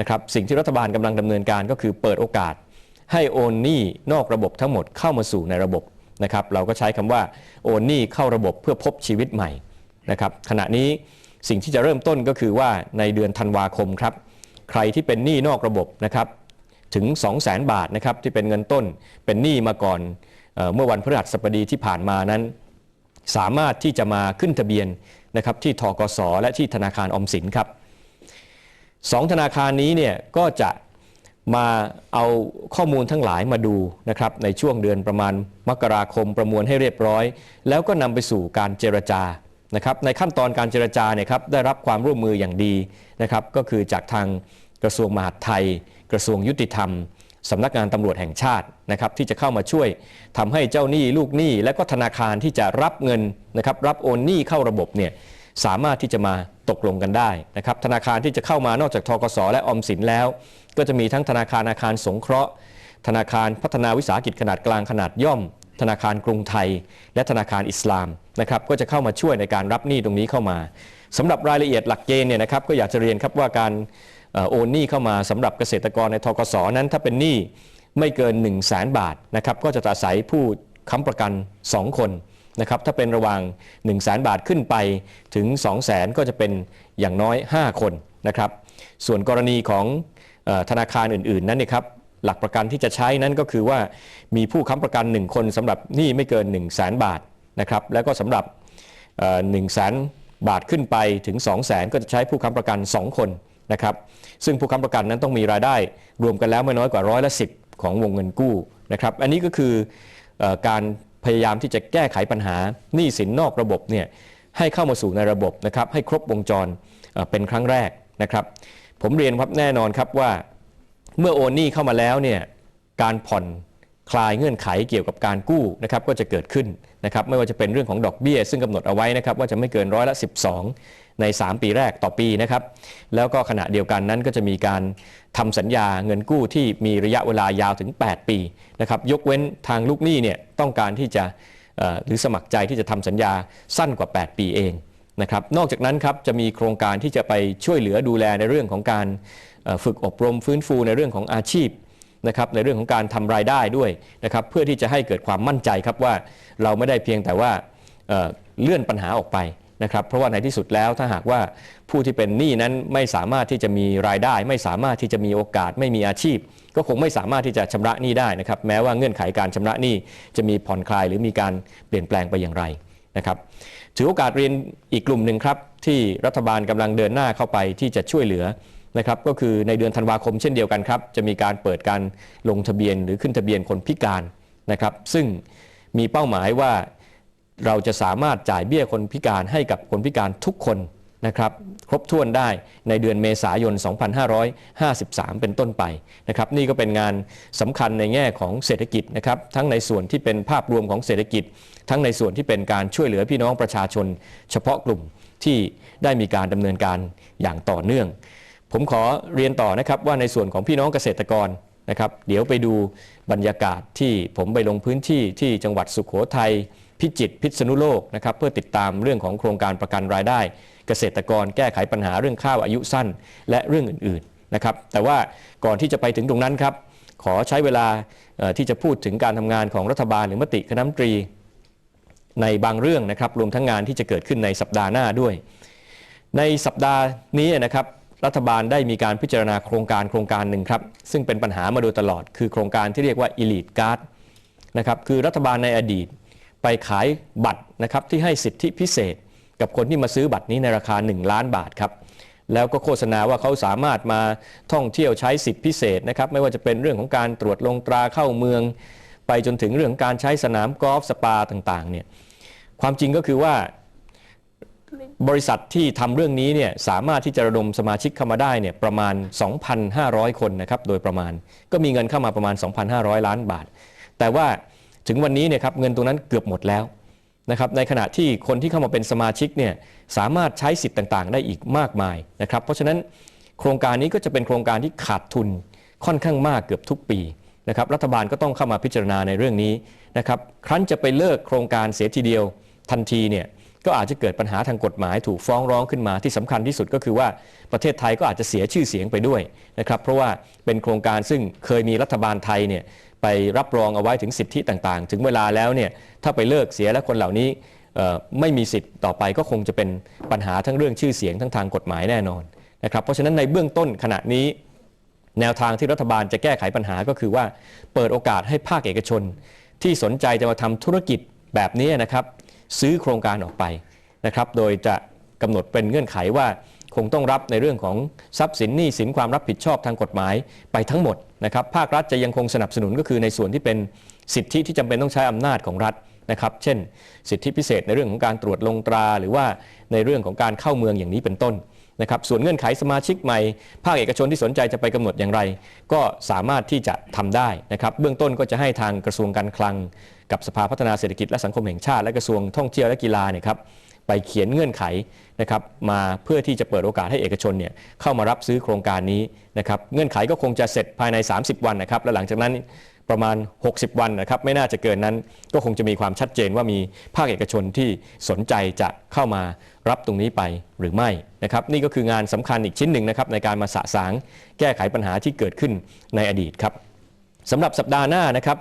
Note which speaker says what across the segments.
Speaker 1: นะครับสิ่งที่รัฐบาลกำลังดำเนินการก็คือเปิดโอกาสให้โอนหนี้นอกระบบทั้งหมดเข้ามาสู่ในระบบนะครับเราก็ใช้คำว่าโอนหนี้เข้าระบบเพื่อพบชีวิตใหม่นะครับขณะนี้สิ่งที่จะเริ่มต้นก็คือว่าในเดือนธันวาคมครับใครที่เป็นหนี้นอกระบบนะครับถึง 2 0 0 0 0 0บาทนะครับที่เป็นเงินต้นเป็นหนี้มาก่อนเออเมื่อวันพฤหัสบดีที่ผ่านมานั้น สามารถที่จะมาขึ้นทะเบียนนะครับที่ทกสและที่ธนาคารอมสินครับ สองธนาคารนี้เนี่ยก็จะมาเอาข้อมูลทั้งหลายมาดูนะครับในช่วงเดือนประมาณมกราคมประมวลให้เรียบร้อย แล้วก็นำไปสู่การเจรจานะครับในขั้นตอนการเจรจาเนี่ยครับได้รับความร่วมมืออย่างดีนะครับก็คือจากทางกระทรวงมหาดไทย กระทรวงยุติธรรมสำนักงานตำรวจแห่งชาตินะครับที่จะเข้ามาช่วยทำให้เจ้าหนี้ลูกหนี้ และก็ธนาคารที่จะรับเงินนะครับรับโอนหนี้เข้าระบบเนี่ย สามารถที่จะมาตกลงกันได้นะครับธนาคารที่จะเข้ามานอกจากทกสและออมสินแล้ว ก็จะมีทั้งธนาคารอาคารสงเคราะห์ ธนาคารพัฒนาวิสาหกิจขนาดกลางขนาดย่อม ธนาคารกรุงไทย และธนาคารอิสลามนะครับก็จะเข้ามาช่วยในการรับหนี้ตรงนี้เข้ามาสำหรับรายละเอียดหลักเกณฑ์เนี่ยนะครับก็อยากจะเรียนครับว่าการโอนหนี้เข้ามาสำหรับเกษตรกรในทกสนั้น ถ้าเป็นหนี้ไม่เกิน 1 0 0 0 0แสนบาทนะครับก็จะอาศัยผู้ค้ำประกัน 2 คน นะครับถ้าเป็นระหว่าง 1 0 0 0 0แสนบาทขึ้นไปถึง 2 0 0 0 0 0ก็จะเป็นอย่างน้อย 5 คนนะครับส่วนกรณีของอธนาคารอื่น ๆ นั้นเนี่ยครับหลักประกันที่จะใช้นั้นก็คือว่ามีผู้ค้ำประกัน 1 คนสำหรับหนี้ไม่เกิน 1 0 0 0 0แสนบาทนะครับแล้วก็สำหรับ1 0 0 0 0แสนบาทขึ้นไปถึง 2 0 0 0 0 0ก็จะใช้ผู้ค้ำประกัน 2 คนนะครับซึ่งผู้ค้ำประกันนั้นต้องมีรายได้ รวมกันแล้วไม่น้อยกว่าร้อยละสิของวงเงินกู้นะครับอันนี้ก็คืออการ พยายามที่จะแก้ไขปัญหาหนี้สินนอกระบบเนี่ยให้เข้ามาสู่ในระบบนะครับให้ครบวงจรเป็นครั้งแรกนะครับ ผมเรียนครับแน่นอนครับว่าเมื่อโอนหนี้เข้ามาแล้วเนี่ยการผ่อนคลายเงื่อนไขเกี่ยวกับการกู้นะครับก็จะเกิดขึ้นนะครับไม่ว่าจะเป็นเรื่องของดอกเบี้ย ซึ่งกำหนดเอาไว้นะครับว่าจะไม่เกินร้อยละ 12 ใน 3 ปีแรกต่อปีนะครับ แล้วก็ขณะเดียวกันนั้นก็จะมีการทำสัญญาเงินกู้ที่มีระยะเวลายาวถึง 8 ปีนะครับยกเว้นทางลูกหนี้เนี่ยต้องการที่จะหรือสมัครใจที่จะทำสัญญาสั้นกว่า 8 ปีเองนะครับนอกจากนั้นครับจะมีโครงการที่จะไปช่วยเหลือดูแลในเรื่องของการฝึกอบรมฟื้นฟูในเรื่องของอาชีพนะครับในเรื่องของการทำรายได้ด้วยนะครับเพื่อที่จะให้เกิดความมั่นใจครับว่าเราไม่ได้เพียงแต่ว่าเเลื่อนปัญหาออกไป นะครับเพราะว่าในที่สุดแล้วถ้าหากว่าผู้ที่เป็นหนี้นั้นไม่สามารถที่จะมีรายได้ ไม่สามารถที่จะมีโอกาสไม่มีอาชีพ ก็คงไม่สามารถที่จะชำระหนี้ได้นะครับแม้ว่าเงื่อนไขการชำระหนี้จะมีผ่อนคลายหรือมีการเปลี่ยนแปลงไปอย่างไรนะครับถือโอกาสเรียนอีกกลุ่มหนึ่งครับที่รัฐบาลกำลังเดินหน้าเข้าไปที่จะช่วยเหลือนะครับก็คือในเดือนธันวาคมเช่นเดียวกันครับจะมีการเปิดการลงทะเบียนหรือขึ้นทะเบียนคนพิการนะครับซึ่งมีเป้าหมายว่า เราจะสามารถจ่ายเบี้ยคนพิการให้กับคนพิการทุกคนนะครับครบถ้วนได้ในเดือนเมษายน 2553 เป็นต้นไปนะครับนี่ก็เป็นงานสำคัญในแง่ของเศรษฐกิจนะครับทั้งในส่วนที่เป็นภาพรวมของเศรษฐกิจ ทั้งในส่วนที่เป็นการช่วยเหลือพี่น้องประชาชน เฉพาะกลุ่มที่ได้มีการดำเนินการอย่างต่อเนื่อง ผมขอเรียนต่อนะครับว่าในส่วนของพี่น้องเกษตรกรนะครับเดี๋ยวไปดูบรรยากาศที่ผมไปลงพื้นที่ที่จังหวัดสุขโขทัย พิจิตรพิษณุโลกนะครับเพื่อติดตามเรื่องของโครงการประกันรายได้ เกษตรกรแก้ไขปัญหาเรื่องข้าวอายุสั้น และเรื่องอื่นๆนะครับแต่ว่าก่อนที่จะไปถึงตรงนั้นครับขอใช้เวลาที่จะพูดถึงการทำงานของรัฐบาลหรือมติคณะรัฐมนตรีในบางเรื่องนะครับรวมทั้งงานที่จะเกิดขึ้นในสัปดาห์หน้าด้วย ในสัปดาห์นี้นะครับรัฐบาลได้มีการพิจารณาโครงการโครงการหนึ่งครับซึ่งเป็นปัญหามาโดยตลอด คือโครงการที่เรียกว่า Elite Card นะครับคือรัฐบาลในอดีต ไปขายบัตรนะครับที่ให้สิทธิพิเศษ กับคนที่มาซื้อบัตรนี้ในราคา 1 ล้านบาทครับแล้วก็โฆษณาว่าเขาสามารถมาท่องเที่ยวใช้สิทธิพิเศษนะครับไม่ว่าจะเป็นเรื่องของการตรวจลงตราเข้าเมือง ไปจนถึงเรื่องการใช้สนามกอล์ฟสปาต่างๆเนี่ยความจริงก็คือว่าบริษัทที่ทำเรื่องนี้เนี่ยสามารถที่จะระดมสมาชิกเข้ามาได้เนี่ยประมาณ 2,500 คนนะครับโดยประมาณ ก็มีเงินเข้ามาประมาณ 2,500 ล้านบาท แต่ว่า ถึงวันนี้เนี่ยครับเงินตรงนั้นเกือบหมดแล้วนะครับในขณะที่คนที่เข้ามาเป็นสมาชิกเนี่ยสามารถใช้สิทธิ์ต่างๆ ได้อีกมากมายนะครับเพราะฉะนั้นโครงการนี้ก็จะเป็นโครงการที่ขาดทุนค่อนข้างมากเกือบทุกปีนะครับรัฐบาลก็ต้องเข้ามาพิจารณาในเรื่องนี้นะครับครั้นจะไปเลิกโครงการเสียทีเดียวทันทีเนี่ยก็อาจจะเกิดปัญหาทางกฎหมายถูกฟ้องร้องขึ้นมาที่สำคัญที่สุดก็คือว่าประเทศไทยก็อาจจะเสียชื่อเสียงไปด้วยนะครับเพราะว่าเป็นโครงการซึ่งเคยมีรัฐบาลไทยเนี่ย ไปรับรองเอาไว้ถึงสิทธิต่างๆ ถึงเวลาแล้วเนี่ยถ้าไปเลิกเสียแล้วคนเหล่านี้ไม่มีสิทธิ์ต่อไปก็คงจะเป็นปัญหาทั้งเรื่องชื่อเสียงทั้งทางกฎหมายแน่นอนนะครับเพราะฉะนั้นในเบื้องต้นขณะนี้ แนวทางที่รัฐบาลจะแก้ไขปัญหาก็คือว่าเปิดโอกาสให้ภาคเอกชน ที่สนใจจะมาทำธุรกิจแบบนี้นะครับ ซื้อโครงการออกไปนะครับ โดยจะกำหนดเป็นเงื่อนไขว่า คงต้องรับในเรื่องของทรัพย์สินหนี้สินความรับผิดชอบทางกฎหมายไปทั้งหมดนะครับภาครัฐจะยังคงสนับสนุนก็คือในส่วนที่เป็นสิทธิที่จำเป็นต้องใช้อำนาจของรัฐนะครับเช่น สิทธิพิเศษในเรื่องของการตรวจลงตราหรือว่าในเรื่องของการเข้าเมืองอย่างนี้เป็นต้นนะครับส่วนเงื่อนไขสมาชิกใหม่ ภาคเอกชนที่สนใจจะไปกำหนดอย่างไร ก็สามารถที่จะทำได้นะครับเบื้องต้นก็จะให้ทางกระทรวงการคลัง กับสภาพัฒนาเศรษฐกิจและสังคมแห่งชาติ และกระทรวงท่องเที่ยวและกีฬาเนี่ยครับ ไปเขียนเงื่อนไขนะครับมาเพื่อที่จะเปิดโอกาสให้เอกชนเนี่ยเข้ามารับซื้อโครงการนี้นะครับเงื่อนไขก็คงจะเสร็จภายใน 30 วันนะครับและหลังจากนั้นประมาณ 60 วันนะครับไม่น่าจะเกินนั้นก็คงจะมีความชัดเจนว่ามีภาคเอกชนที่สนใจจะเข้ามารับตรงนี้ไปหรือไม่นะครับนี่ก็คืองานสำคัญอีกชิ้นหนึ่งนะครับในการมาสะสางแก้ไขปัญหาที่เกิดขึ้นในอดีตครับสำหรับสัปดาห์หน้านะครับ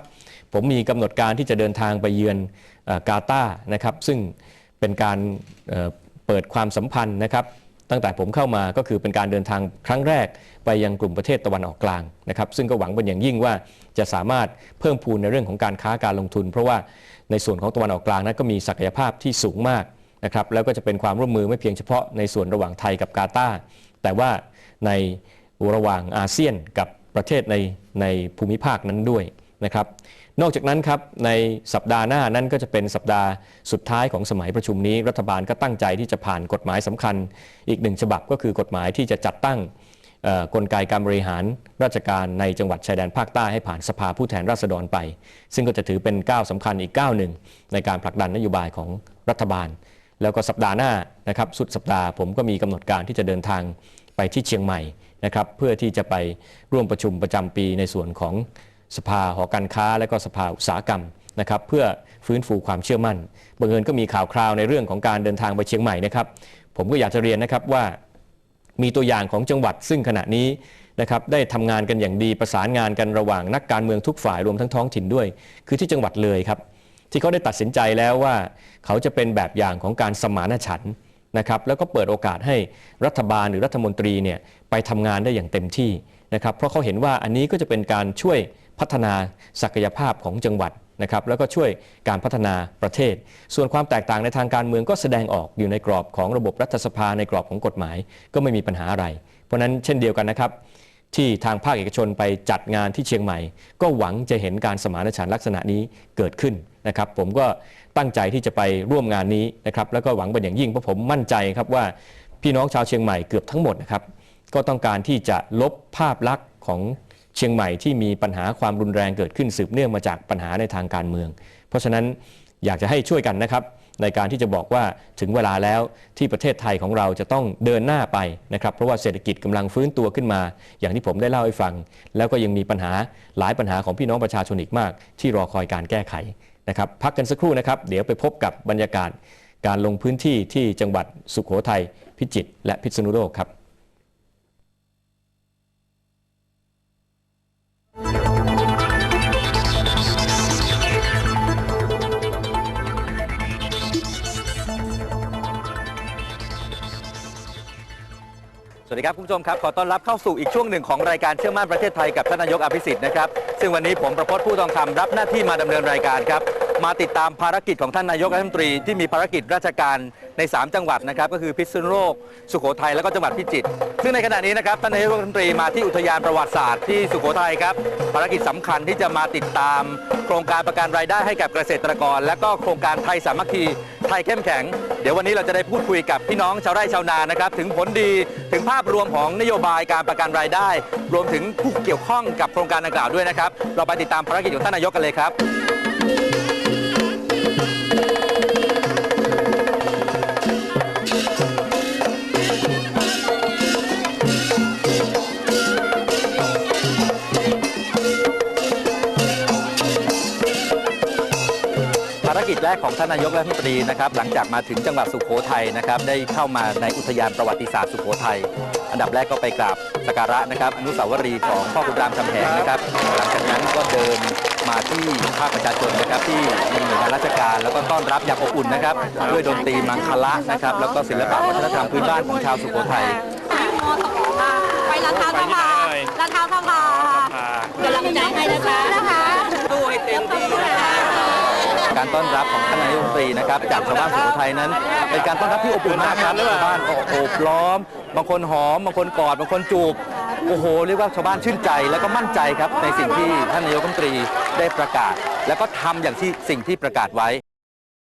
Speaker 1: ผมมีกำหนดการที่จะเดินทางไปเยือนกาตาร์นะครับซึ่ง เป็นการเเปิดความสัมพันธ์นะครับ ตั้งแต่ผมเข้ามาก็คือเป็นการเดินทางครั้งแรกไปยังกลุ่มประเทศตะวันออกกลางนะครับ ซึ่งก็หวังเป็นอย่างยิ่งว่าจะสามารถเพิ่มพูนในเรื่องของการค้าการลงทุน เพราะว่าในส่วนของตะวันออกกลางนั้นก็มีศักยภาพที่สูงมากนะครับแล้วก็จะเป็นความร่วมมือไม่เพียงเฉพาะในส่วนระหว่างไทยกับกาตาร์แต่ว่าในระหว่างอาเซียนกับประเทศในในภูมิภาคนั้นด้วย นะครับ นอกจากนั้นครับในสัปดาห์หน้านั้นก็จะเป็นสัปดาห์สุดท้ายของสมัยประชุมนี้ รัฐบาลก็ตั้งใจที่จะผ่านกฎหมายสำคัญ อีกหนึ่งฉบับก็คือกฎหมายที่จะจัดตั้งกลไกการบริหารราชการในจังหวัดชายแดนภาคใต้ให้ผ่านสภาผู้แทนราษฎรไป ซึ่งก็จะถือเป็นก้าวสำคัญอีกก้าวหนึ่งในการผลักดันนโยบายของรัฐบาล แล้วก็สัปดาห์หน้านะครับสุดสัปดาห์ผมก็มีกำหนดการที่จะเดินทางไปที่เชียงใหม่นะครับเพื่อที่จะไปร่วมประชุมประจำปีในส่วนของ สภาหอการค้า และก็สภาอุตสาหกรรมนะครับเพื่อฟื้นฟูความเชื่อมั่นบังเอิญก็มีข่าวคราวในเรื่องของการเดินทางไปเชียงใหม่นะครับ ผมก็อยากจะเรียนนะครับว่ามีตัวอย่างของจังหวัดซึ่งขณะนี้นะครับได้ทำงานกันอย่างดีประสานงานกันระหว่างนักการเมืองทุกฝ่ายรวมทั้งท้องถิ่นด้วย คือที่จังหวัดเลยครับ ที่เขาได้ตัดสินใจแล้วว่า เขาจะเป็นแบบอย่างของการสมานฉันท์นะครับแล้วก็เปิดโอกาสให้รัฐบาลหรือรัฐมนตรีเนี่ยไปทำงานได้อย่างเต็มที่นะครับเพราะเขาเห็นว่าอันนี้ก็จะเป็นการช่วย พัฒนาศักยภาพของจังหวัดนะครับแล้วก็ช่วยการพัฒนาประเทศ ส่วนความแตกต่างในทางการเมืองก็แสดงออกอยู่ในกรอบของระบบรัฐสภาในกรอบของกฎหมายก็ไม่มีปัญหาอะไร เพราะนั้นเช่นเดียวกันนะครับ ที่ทางภาคเอกชนไปจัดงานที่เชียงใหม่ ก็หวังจะเห็นการสมานฉันท์ลักษณะนี้เกิดขึ้นนะครับ ผมก็ตั้งใจที่จะไปร่วมงานนี้นะครับแล้วก็หวังเป็นอย่างยิ่งเพราะผมมั่นใจครับว่าพี่น้องชาวเชียงใหม่เกือบทั้งหมดนะครับก็ต้องการที่จะลบภาพลักษณ์ของ เชียงใหม่ที่มีปัญหาความรุนแรงเกิดขึ้นสืบเนื่องมาจากปัญหาในทางการเมือง เพราะฉะนั้นอยากจะให้ช่วยกันนะครับ ในการที่จะบอกว่าถึงเวลาแล้วที่ประเทศไทยของเราจะต้องเดินหน้าไปนะครับ เพราะว่าเศรษฐกิจกำลังฟื้นตัวขึ้นมา อย่างที่ผมได้เล่าให้ฟัง แล้วก็ยังมีปัญหาหลายปัญหาของพี่น้องประชาชนอีกมาก ที่รอคอยการแก้ไขนะครับ พักกันสักครู่นะครับ เดี๋ยวไปพบกับบรรยากาศการลงพื้นที่ที่จังหวัดสุขโขทัยพิจิตรและพิษณุโลกครับ
Speaker 2: สวัสดีครับคุณผู้ชมครับ ขอต้อนรับเข้าสู่อีกช่วงหนึ่งของรายการเชื่อมั่นประเทศไทยกับท่านนายกอภิสิทธิ์นะครับซึ่งวันนี้ผมประพจน์ผู้ทองคำรับหน้าที่มาดำเนินรายการครับ มาติดตามภารกิจของท่านนายกรัฐมนตรีที่มีภารกิจราชการใน 3 จังหวัดนะครับ ก็คือพิษณุโลก สุโขทัยแล้วก็จังหวัดพิจิตรซึ่งในขณะนี้นะครับท่านนายกรัฐมนตรีมาที่อุทยานประวัติศาสตร์ที่สุโขทัยครับภารกิจสำคัญที่จะมาติดตาม โครงการประกันรายได้ให้กับเกษตรกร และก็โครงการไทยสามัคคีไทยเข้มแข็ง เดี๋ยววันนี้เราจะได้พูดคุยกับพี่น้องชาวไร่ชาวนานะครับถึงผลดีถึงภาพรวมของนโยบายการประกันรายได้ รวมถึงผู้เกี่ยวข้องกับโครงการดังกล่าวด้วยนะครับเราไปติดตามภารกิจของท่านนายกกันเลยครับ รกิจจแรกของท่านนายกรัฐมนตรีนะครับหลังจากมาถึงจังหวัดสุโขทัยนะครับได้เข้ามาในอุทยานประวัติศาสตร์สุโขทัยอันดับแรกก็ไปกราบสักการะนะครับอนุสาวรีย์ของพ่อขุนรามคำแหงนะครับหลังจากนั้นก็เดินมาที่ภาคประชาชนนะครับที่มีหน่วยงานราชการแล้วก็ต้อนรับอย่างอบอุ่นนะครับด้วยดนตรีมังคละนะครับแล้วก็ศิลปะวัฒนธรรมพื้นบ้านของชาวสุโขทัย
Speaker 3: ไปลาดเท้าสภาลาดเท้าสภาเดี๋ยวเราใจให้นะคะนะคะ
Speaker 2: สู้ให้เต็มที่ การต้อนรับของท่านนายกรัฐมนตรีนะครับจากชาวบ้านสุโขทัยนั้น เป็นการต้อนรับที่อบอุ่นมากครับชาวบ้านก็โอบล้อม บางคนหอม บางคนกอด บางคนจูบ โอ้โห เรียกว่าชาวบ้านชื่นใจแล้วก็มั่นใจครับในสิ่งที่ท่านนายกรัฐมนตรีได้ประกาศ แล้วก็ทำอย่างที่สิ่งที่ประกาศไว้